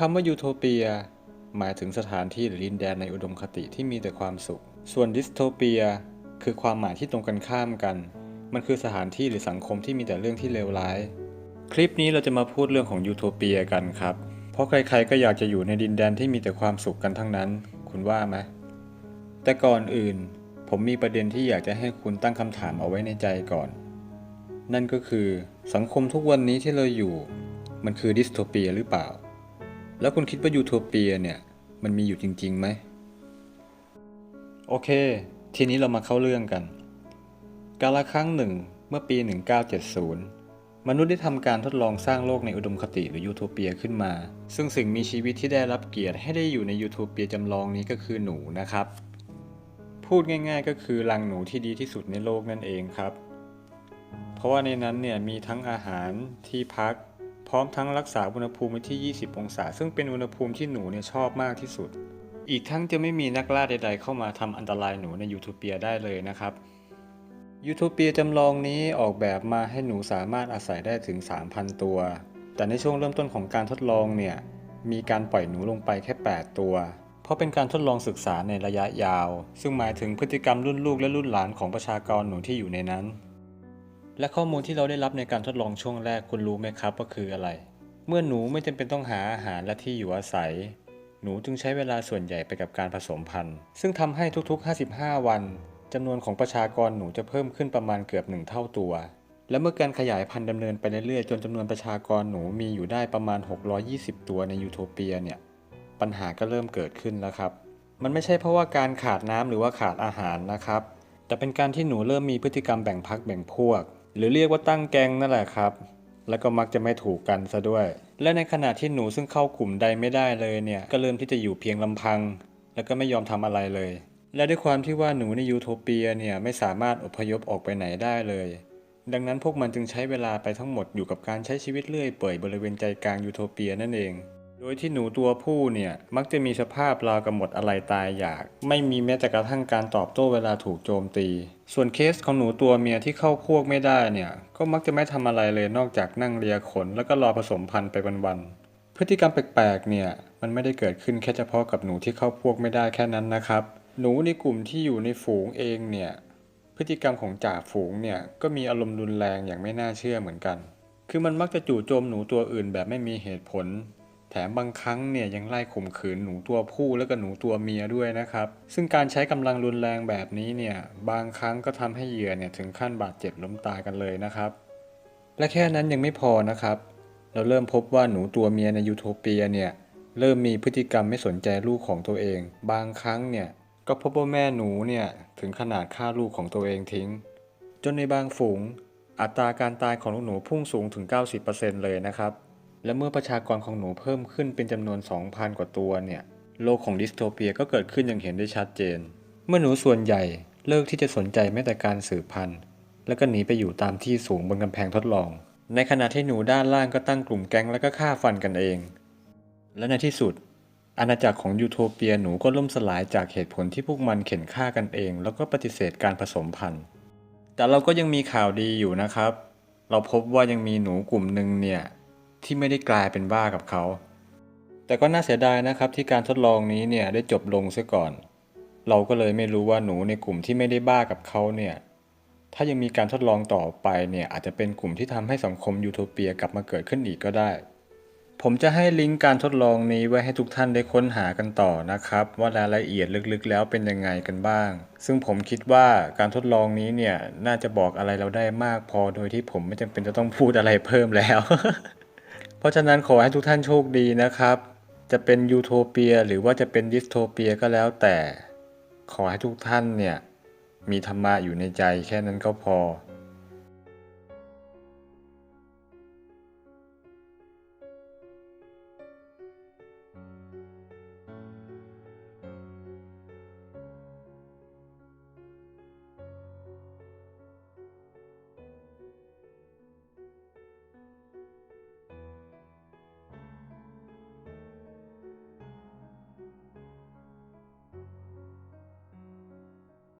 คำว่ายูโทเปีย หมายถึงสถานที่หรือดินแดนในอุดมคติที่มีแต่ความสุข ส่วนดิสโทเปีย คือความหมายที่ตรงกันข้ามกัน มันคือสถานที่หรือสังคมที่มีแต่เรื่องที่เลวร้าย คลิปนี้เราจะมาพูดเรื่องของยูโทเปียกันครับ เพราะใครๆก็อยากจะอยู่ในดินแดนที่มีแต่ความสุขกันทั้งนั้น คุณว่าไหมแต่ก่อนอื่น ผมมีประเด็นที่อยากจะให้คุณตั้งคำถามเอาไว้ในใจก่อน นั่นก็คือ สังคมทุกวันนี้ที่เราอยู่ มันคือดิสโทเปียหรือเปล่า แล้วคุณคิดว่ายูโทเปียเนี่ยมันมีอยู่จริงๆไหม โอเค ทีนี้เรามาเข้าเรื่องกัน กาลครั้งหนึ่งเมื่อปี 1970 มนุษย์ได้ทำการทดลองสร้างโลกในอุดมคติหรือยูโทเปียขึ้นมา ซึ่งสิ่งมีชีวิตที่ได้รับเกียรติให้ได้อยู่ในยูโทเปียจำลองนี้ก็คือหนูนะครับ พูดง่าย ๆ ก็คือรังหนูที่ดีที่สุดในโลกนั่นเองครับ เพราะว่าในนั้นเนี่ยมีทั้งอาหารที่พัก พร้อมทั้งรักษาอุณหภูมิไว้ที่ 20 องศา ซึ่งเป็นอุณหภูมิที่หนูเนี่ยชอบมากที่สุด อีกทั้งจะไม่มีนักล่าใด ๆ เข้ามาทำอันตรายหนูในยูโทเปียได้เลยนะครับยูโทเปียจำลองนี้ออกแบบมาให้หนูสามารถอาศัยได้ถึง 3,000 ตัว แต่ในช่วงเริ่มต้นของการทดลองเนี่ย มีการปล่อยหนูลงไปแค่ 8 ตัว เพราะเป็นการทดลองศึกษาในระยะยาว ซึ่งหมายถึงพฤติกรรมรุ่นลูกและรุ่นหลานของประชากรหนูที่อยู่ในนั้น และข้อมูลที่เราได้รับในการทดลองช่วงแรกคุณรู้ไหมครับว่าคืออะไร เมื่อหนูไม่จำเป็นต้องหาอาหารและที่อยู่อาศัย หนูจึงใช้เวลาส่วนใหญ่ไปกับการผสมพันธุ์ ซึ่งทำให้ทุกๆ 55 วันจำนวนของประชากรหนูจะเพิ่มขึ้นประมาณเกือบหนึ่งเท่าตัว และเมื่อการขยายพันธุ์ดำเนินไปเรื่อยๆ จนจำนวนประชากรหนูมีอยู่ได้ประมาณ 620 ตัวในยูโทเปียเนี่ย ปัญหาก็เริ่มเกิดขึ้นแล้วครับ มันไม่ใช่เพราะว่าการขาดน้ำหรือว่าขาดอาหารนะครับ แต่เป็นการที่หนูเริ่มมีพฤติกรรมแบ่งพักแบ่งพวก หรือเรียกว่าตั้งแกงนั่นแหละครับ แล้วก็มักจะไม่ถูกกันซะด้วย และในขณะที่หนูซึ่งเข้ากลุ่มใดไม่ได้เลยเนี่ย ก็เริ่มที่จะอยู่เพียงลำพัง แล้วก็ไม่ยอมทำอะไรเลย และด้วยความที่ว่าหนูในยูโทเปียเนี่ยไม่สามารถอพยพออกไปไหนได้เลย ดังนั้นพวกมันจึงใช้เวลาไปทั้งหมดอยู่กับการใช้ชีวิตเรื่อยเปื่อยบริเวณใจกลางยูโทเปียนั่นเอง โดยที่หนูตัวผู้เนี่ยมักจะมีสภาพราวกับหมดอะไรตายอยาก ไม่มีแม้แต่กระทั่งการตอบโต้เวลาถูกโจมตี ส่วนเคสของหนูตัวเมียที่เข้าพวกไม่ได้เนี่ยก็มักจะไม่ทำอะไรเลยนอกจากนั่งเลียขน แล้วก็รอผสมพันธุ์ไปวันๆพฤติกรรมแปลกๆเนี่ยมันไม่ได้เกิดขึ้นแค่เฉพาะกับหนูที่เข้าพวกไม่ได้แค่นั้นนะครับ หนูในกลุ่มที่อยู่ในฝูงเองเนี่ยพฤติกรรมของจ่าฝูงเนี่ยก็มีอารมณ์รุนแรงอย่างไม่น่าเชื่อเหมือนกัน คือมันมักจะจู่โจมหนูตัวอื่นแบบไม่มีเหตุผล ถมบางครั้งเนี่ยยังไล่ข่มขืนหนูตัวผู้และก็หนูตัวเมียด้วยนะครับ ซึ่งการใช้กำลังรุนแรงแบบนี้เนี่ยบางครั้งก็ทำให้เหยื่อเนี่ยถึงขั้นบาดเจ็บล้มตายกันเลยนะครับ และแค่นั้นยังไม่พอนะครับ เราเริ่มพบว่าหนูตัวเมียในยูโทเปียเนี่ยเริ่มมีพฤติกรรมไม่สนใจลูกของตัวเอง บางครั้งเนี่ยก็พบว่าแม่หนูเนี่ยถึงขนาดฆ่าลูกของตัวเองทิ้ง จนในบางฝูง อัตราการตายของลูกหนูพุ่งสูงถึง 90%เลยนะครับ และเมื่อประชากรของหนูเพิ่มขึ้นเป็นจำนวน 2,000 กว่าตัวเนี่ย โลกของดิสโทเปียก็เกิดขึ้นอย่างเห็นได้ชัดเจน เมื่อหนูส่วนใหญ่เลิกที่จะสนใจแม้แต่การสืบพันธุ์ แล้วก็หนีไปอยู่ตามที่สูงบนกำแพงทดลอง ในขณะที่หนูด้านล่างก็ตั้งกลุ่มแก๊งแล้วก็ฆ่าฟันกันเอง และในที่สุด อาณาจักรของยูโทเปียหนูก็ล่มสลายจากเหตุผลที่พวกมันเข็นฆ่ากันเอง แล้วก็ปฏิเสธการผสมพันธุ์ แต่เราก็ยังมีข่าวดีอยู่นะครับ เราพบว่ายังมีหนูกลุ่มหนึ่งเนี่ย ที่ไม่ได้กลายเป็นบ้ากับเขา แต่ก็น่าเสียดายนะครับที่การทดลองนี้เนี่ยได้จบลงซะก่อน เราก็เลยไม่รู้ว่าหนูในกลุ่มที่ไม่ได้บ้ากับเขาเนี่ยถ้ายังมีการทดลองต่อไปเนี่ยอาจจะเป็นกลุ่มที่ทำให้สังคมยูโทเปียกลับมาเกิดขึ้นอีกก็ได้ ผมจะให้ลิงก์การทดลองนี้ไว้ให้ทุกท่านได้ค้นหากันต่อนะครับ ว่ารายละเอียดลึกๆ แล้วเป็นยังไงกันบ้าง ซึ่งผมคิดว่าการทดลองนี้เนี่ยน่าจะบอกอะไรเราได้มากพอโดยที่ผมไม่จำเป็นจะต้องพูดอะไรเพิ่มแล้ว ราะฉะนั้นขอให้ทุกท่านโชคดีนะครับ จะเป็นยูโทเปียหรือว่าจะเป็นดิสโทเปียก็แล้วแต่ ขอให้ทุกท่านเนี่ยมีธรรมะอยู่ในใจแค่นั้นก็พอ